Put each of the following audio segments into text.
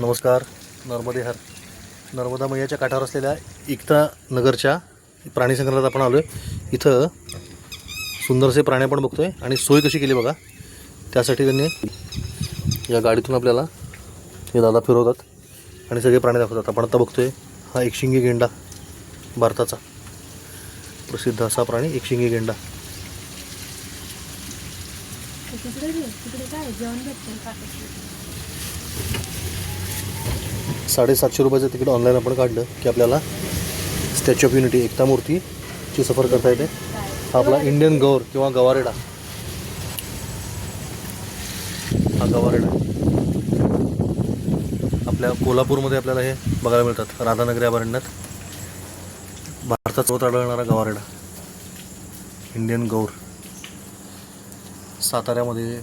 नमस्कार. नर्मदे हर. नर्मदा मैयाच्या काठावर असलेल्या एकता नगरच्या प्राणी संग्रहालयात आपण आलो आहे इथं सुंदरसे प्राणी आपण बघतोय. आणि सोय कशी केली बघा. त्यासाठी त्यांनी या गाडीतून आपल्याला हे दादा फिरवतात. आणि सगळे प्राणी दाखवतात. आपण आता बघतोय हा एकशिंगी गेंडा भारताचा. प्रसिद्ध असा प्राणी एकशिंगी गेंडा. तिकडे काय जेवण भेटतं का? साडेसातशे रुपयाचं तिकीट ऑनलाईन आपण काढलं की आपल्याला स्टॅच्यू ऑफ युनिटी एकता मूर्तीची सफर करता येते. हा आपला इंडियन गौर किंवा गवारेडा. हा गवारेडा. आपल्या कोल्हापूरमध्ये आपल्याला हे बघायला मिळतात. राधानगरी अभयारण्यात. भारतात चौथ आढळणारा गवारेडा. इंडियन गौर. साताऱ्यामध्ये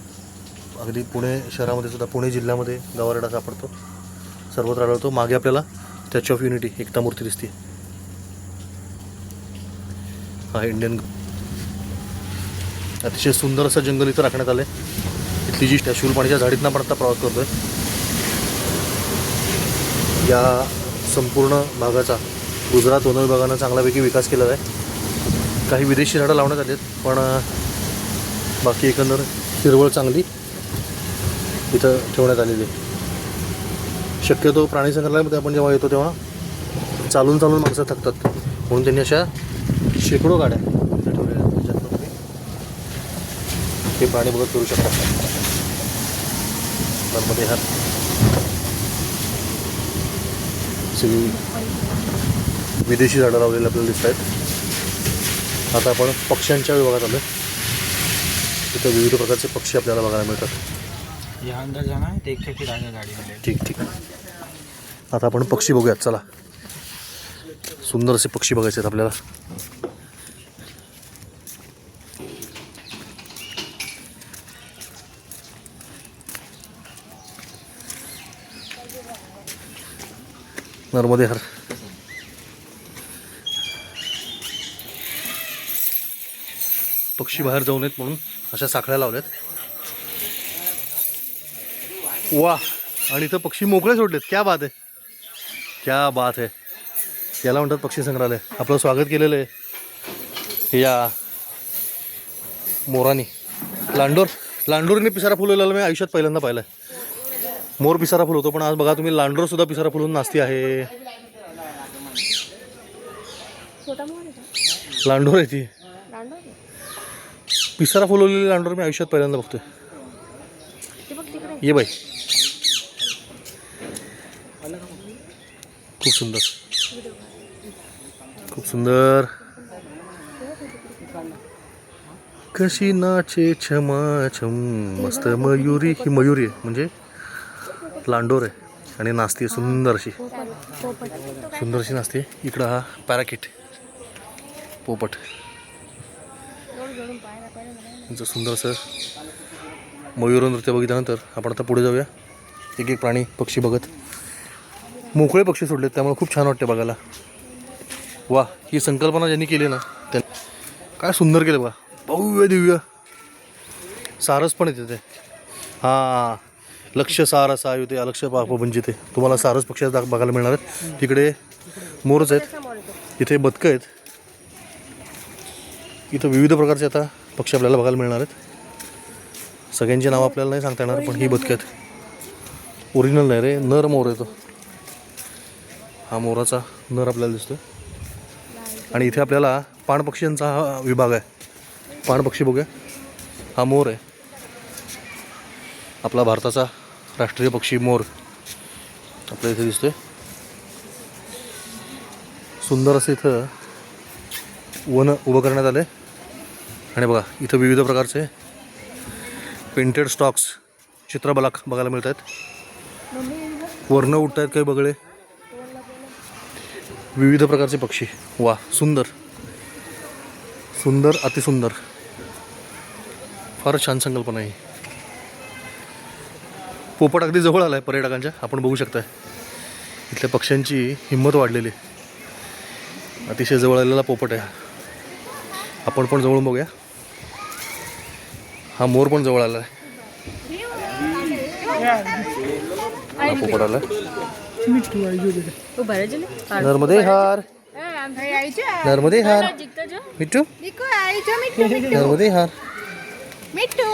अगदी पुणे शहरामध्ये सुद्धा पुणे जिल्ह्यामध्ये गवारेडा सापडतो. सर्वत्र आढळतो. मागे आपल्याला स्टॅच्यू ऑफ युनिटी एकता मूर्ती दिसते हा इंडियन अतिशय सुंदर असं जंगल इथं राखण्यात आलं आहे इथली जी स्टॅच्यू पाण्याच्या झाडीतनं पण आता प्रवास करतोय या संपूर्ण भागाचा गुजरात वन विभागानं चांगल्यापैकी विकास केलेला आहे. काही विदेशी झाडं लावण्यात आली आहेत पण बाकी एकंदर हिरवळ चांगली इथं ठेवण्यात आलेली आहे. शक्यतो प्राणी संग्रहालयामध्ये आपण जेव्हा येतो तेव्हा चालून चालून माणसं थकतात. म्हणून त्यांनी अशा शेकडो गाड्या ठेवलेल्या आहेत. तुम्ही हे प्राणी बघत करू शकता नर्मदे हा सगळी विदेशी झाडं लावलेली आपल्याला दिसत आहेत. आता आपण पक्ष्यांच्या विभागात आलो तिथं विविध प्रकारचे पक्षी आपल्याला बघायला मिळतात. यहाँ अंदर जाना ते देख के ठीक ठीक. आता आपण पक्षी बघूयात चला. सुंदर असे पक्षी बघायचे आहेत आपल्याला. नर्मदे हर. पक्षी बाहेर जाऊ नयेत म्हणून अशा साखळ्या लावल्यात. वा आणि इथं पक्षी मोकळे सोडलेत. क्या बात आहे. क्या बात आहे. याला म्हणतात पक्षी संग्रहालय. आपलं स्वागत केलेलं आहे. या मोरानी. लांडोर. लांडोरीने पिसारा फुलवलेला मी आयुष्यात पहिल्यांदा पाहिलं मोर पिसारा फुलवतो पण आज बघा तुम्ही लांडोर सुद्धा पिसारा फुलवून नाचती आहे. छोटा मोर आहे का? लांडोर आहे ती. आहे? पिसारा फुलवलेली लांडोर मी आयुष्यात पहिल्यांदा बघतोय. ये बाई. खूप सुंदर. खूप सुंदर. कशी नाचे छमाछम मस्त मयुरी ही मयुरी आहे म्हणजे लांडोर आहे आणि नाचते सुंदरशी. सुंदरशी नाचते इकडं हा पॅराकिट. पोपट. जोड जोडून पाहायला पाहिजे मला त्यांचं सुंदर असं मयूर नृत्य बघितल्यानंतर आपण आता पुढे जाऊया. एक एक प्राणी पक्षी बघत. मोकळे पक्षी सोडलेत त्यामुळे खूप छान वाटते बघायला. वा ही संकल्पना ज्यांनी केली ना त्या काय सुंदर केलं बघा. भव्य दिव्य. सारस पण येते ते. हां लक्ष सारस आयुते अलक्ष पाप वंचिते तुम्हाला सारस पक्षी बघायला मिळणार आहेत. तिकडे मोरच आहेत. इथे बदकं आहेत. इथं विविध प्रकारचे आता पक्षी आपल्याला बघायला मिळणार आहेत. सगळ्यांची नावं आपल्याला नाही सांगता येणार पण ही बदक्यात. ओरिजिनल नाही रे नर मोर येतो हा मोराचा नर आपल्याला दिसतो आणि इथे आपल्याला पाणपक्ष्यांचा हा विभाग आहे. पाणपक्षी बघूया. हा मोर आहे. आपला भारताचा राष्ट्रीय पक्षी मोर आपल्या इथे दिसतोय. सुंदर असं इथं वन उभं करण्यात आलं आहे आणि बघा इथं विविध प्रकारचे पेंटेड स्टॉक्स चित्रबलाक बघायला मिळत आहेत वर्ण उठत आहेत काही बगळे. विविध प्रकारचे पक्षी. वा सुंदर. सुंदर अतिसुंदर फारच छान संकल्पना आहे ही. पोपट अगदी जवळ आला आहे पर्यटकांच्या. आपण बघू शकताय. इथल्या पक्ष्यांची हिंमत वाढलेली. आहे. अतिशय जवळ आलेला पोपट आहे. आपण पण जवळून बघूया. हा मोर पण जवळ आला. आहे पोपट आला नर्मदे हार. नर्मदे हार. मिठू? नर्मदे हार. मिठू?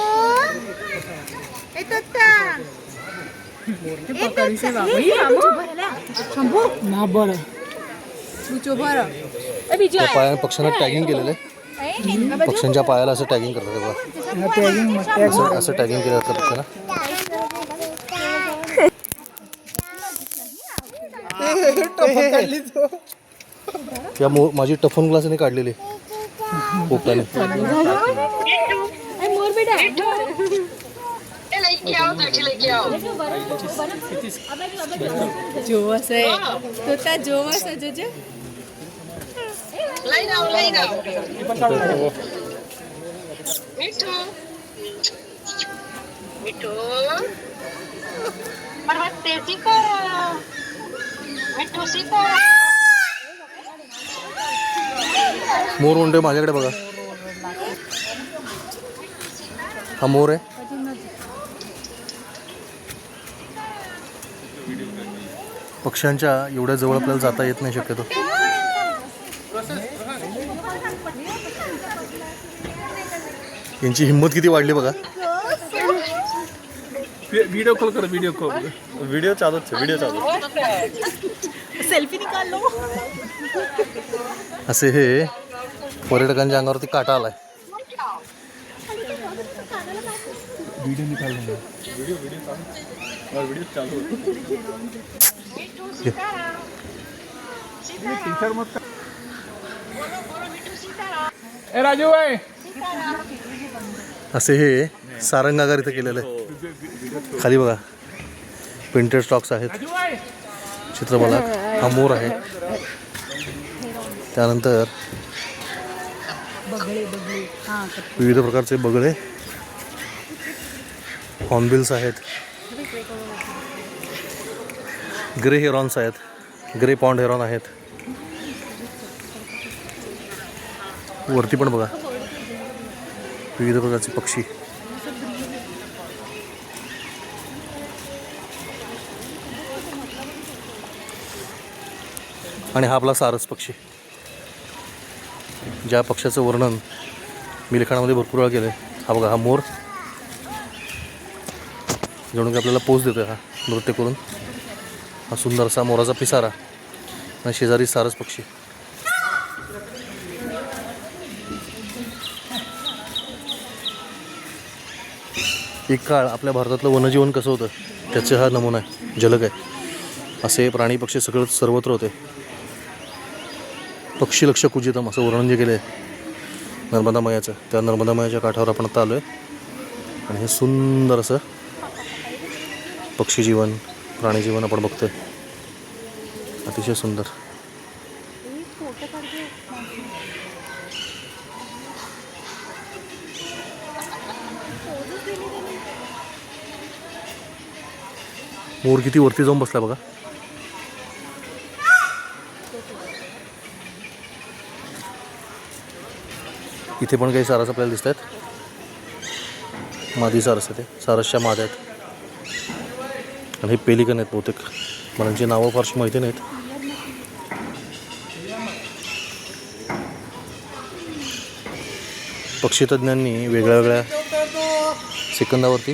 पक्ष्यांना टॅगिंग केलेलं आहे. पक्ष्यांच्या पायाला असं टॅगिंग करतात बघा असं टॅगिंग केलं जातं पक्ष्यांना या मो माझी टफन ग्लासने काढलेली. पोपटाने मोर बेटा आहे. तो त्या जोवस आहे जोजो मोर म्हणतोय माझ्याकडे बघा. हा मोर आहे. पक्ष्यांच्या एवढ्या जवळ आपल्याला जाता येत नाही शक्यतो. यांची हिंमत किती वाढली बघा. व्हिडिओ कॉल कर व्हिडिओ कॉल. व्हिडिओ चालूच व्हिडिओ चालू सेल्फी निकालो असे हे पर्यटकांच्या अंगावरती काटा आलाय. व्हिडिओ निकाल व्हिडिओ चालू टीचर मत ए राजू भाई. असे हे सारंगागार इथं केलेलं आहे. खाली बघा. प्रिंटेड स्टॉक्स आहेत. चित्रपटात हा मोर आहे. त्यानंतर विविध प्रकारचे बगळे. हॉर्नबिल्स आहेत. ग्रे हेरॉन्स आहेत. ग्रे पॉन्ड हेरॉन आहेत. वरती पण बघा. विविध प्रकारचे पक्षी. आणि हा आपला सारस पक्षी. ज्या पक्षाचं वर्णन मी लिखाणामध्ये भरपूर वेळा केलं आहे हा बघा हा मोर. जणू की आपल्याला पोच देतो हा नृत्य करून. हा सुंदरसा मोराचा पिसारा आणि शेजारी सारस पक्षी. एक काळ आपल्या भारतातलं वनजीवन कसं होतं त्याचं हा नमुना आहे झलक आहे. असे प्राणी पक्षी सगळं सर्वत्र होते. पक्षी लक्ष कुजितम असं वर्णन जे केलं आहे नर्मदा मयाचं त्या नर्मदा मयाच्या काठावर आपण आता आलो आहे आणि हे सुंदर असं पक्षी जीवन प्राणी जीवन आपण बघतोय. अतिशय सुंदर. मोर किती वरती जाऊन बसला बघा. इथे पण काही सारस आपल्याला दिसत आहेत मादी सारस आहे ते. सारसच्या माद्या आहेत आणि हे पेलिकन आहेत बहुतेक. मला यांची नावं फारशी माहिती नाहीत. पक्षीतज्ञांनी वेगळ्या वेगळ्या सेकंदावरती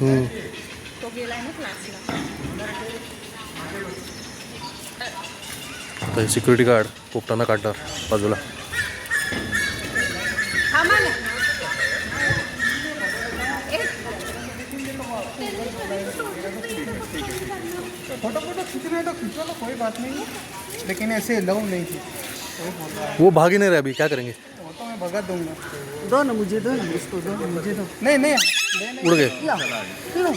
हम्म. आता सिक्युरिटी गार्ड पोपटांना काढणार बाजूला फ़ोटो फ़ोटो खींचना है तो खींचो लो कोई बात नहीं. है लेकिन ऐसे लव नहीं. थी रहा वो भाग ही नहीं रहे अभी क्या करेंगे? वो तो मैं भगा दूँगा. दो ना मुझे दो ना इसको दो ना मुझे दो। नहीं नहीं। उड़ गए। क्यों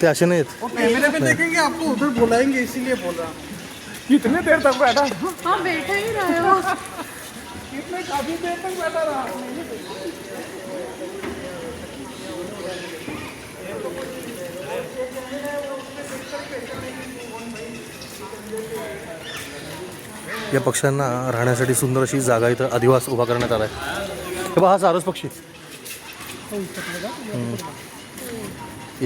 ते असे नाहीत। वो कैमरे पे देखेंगे आपको उधर बुलाएंगे इसीलिए बोल। रहा हूँ कितने देर तक बैठा। हाँ बैठा ही रहे हो कितने काफी देर तक बैठा रहा। या पक्ष्यांना राहण्यासाठी सुंदर अशी जागा इथं अधिवास उभा करण्यात आला आहे हे बघा हा सारस पक्षी.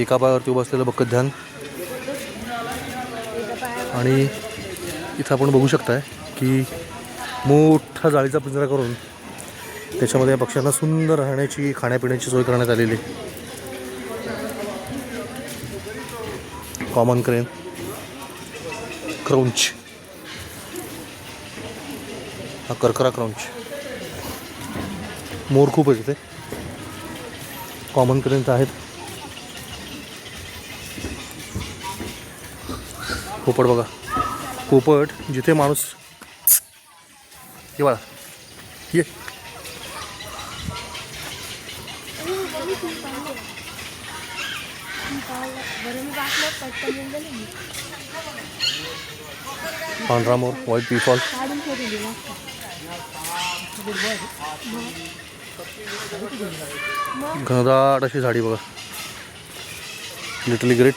एका पायावरती उभं असलेलं बक्कत ध्यान. आणि इथं आपण बघू शकताय की मोठा जाळीचा पिंजरा करून त्याच्यामध्ये या पक्ष्यांना सुंदर राहण्याची खाण्यापिण्याची सोय करण्यात आलेली कॉमन क्रेन क्रौंच हा करकरा क्रौंच मोर खूप आहेत तिथे कॉमन करेंट आहेत. पोपट बघा. पोपट जिथे माणूस हे बघा. ये पांढरा मोर व्हाईट पिफॉल घनदाट अशी झाडी बघा. Little egret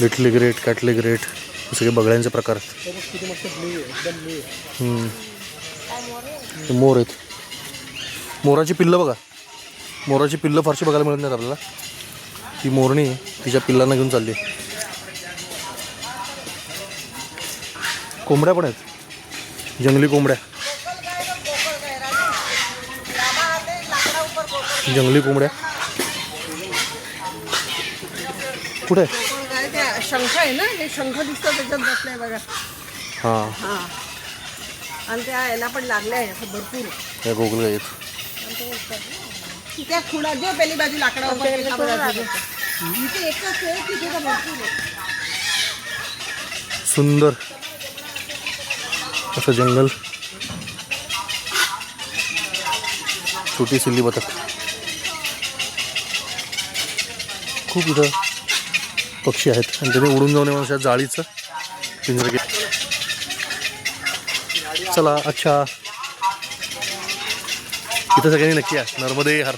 little egret cattle egret हे सगळे बगड्यांचे प्रकार आहेत. मोर आहेत. मोराची पिल्लं बघा. मोराची पिल्लं फारशी बघायला मिळत नाहीत आपल्याला. ती मोरणी तिच्या पिल्लांना घेऊन चालली आहे. कोंबड्या पण आहेत. जंगली कोंबड्या. जंगली कोंबड्या. कुठे? काय त्या शंख आहे ना हे शंख दिसतं त्याच्यात बसलाय बघा. हां. हा. आणि त्या याला पण लागले आहे असं भरपूर. या गोगल आहेत. त्या खुणा जो पहिली बाजू लाकडावर एका बाजूला. इथे एकच आहे तिथे तर भरपूर आहे. सुंदर. असं जंगल. छोटी सिल्ली बतक खूप इथं पक्षी आहेत. आणि त्याने उडून जाऊ नये म्हणून अशा जाळीचं. पिंजरं के चला अच्छा. इथं सगळ्यांनी नक्की आहे नर्मदे हर.